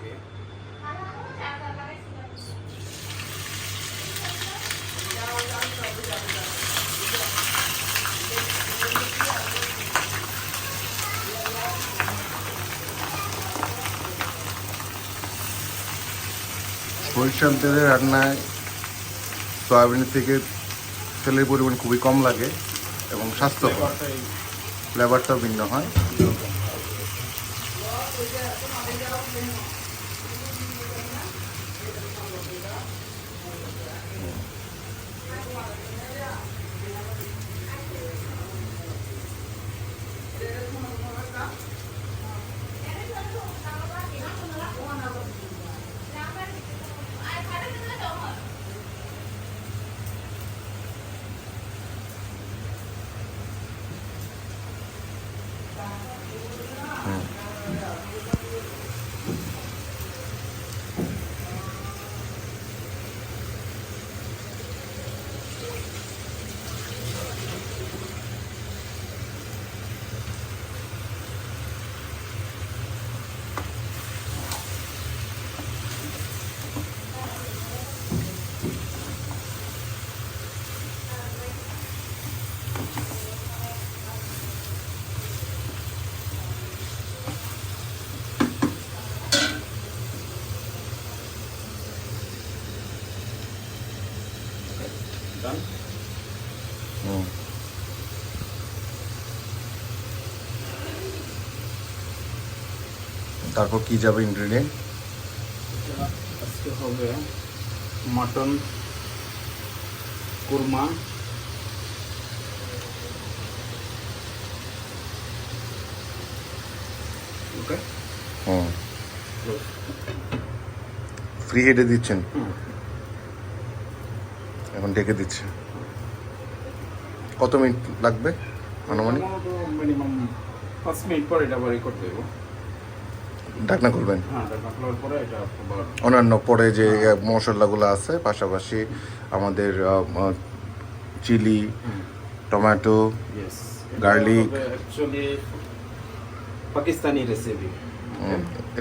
ওকে সরিষার তেলে রান্নায় সয়াবিনের থেকে তেলের পরিমাণ খুবই কম লাগে এবং স্বাস্থ্যকর। ফ্লেভারটাও ভিন্ন হয়। ডান হুম। তারপর কি যাবে ইনগ্রেডিয়েন্ট আজকে হবে mutton korma okay hmm free হেডে দিচ্ছেন? এখন ডেকে দিচ্ছে। কত মিনিট লাগবে আনুমানিক? মিনিমাম পাঁচ মিনিট পরে এটা আবার করতে দেবো। ঢাকনা খুলবেন? হ্যাঁ অন্যান্য পরে যে মশলাগুলো আছে পাশাপাশি আমাদের chilli tomato. Actually Pakistani recipe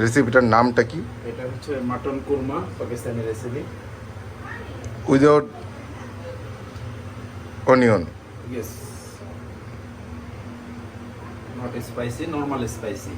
রেসিপিটার নামটা কি? এটা হচ্ছে mutton korma Pakistani recipe without onion yes not spicy normal spicy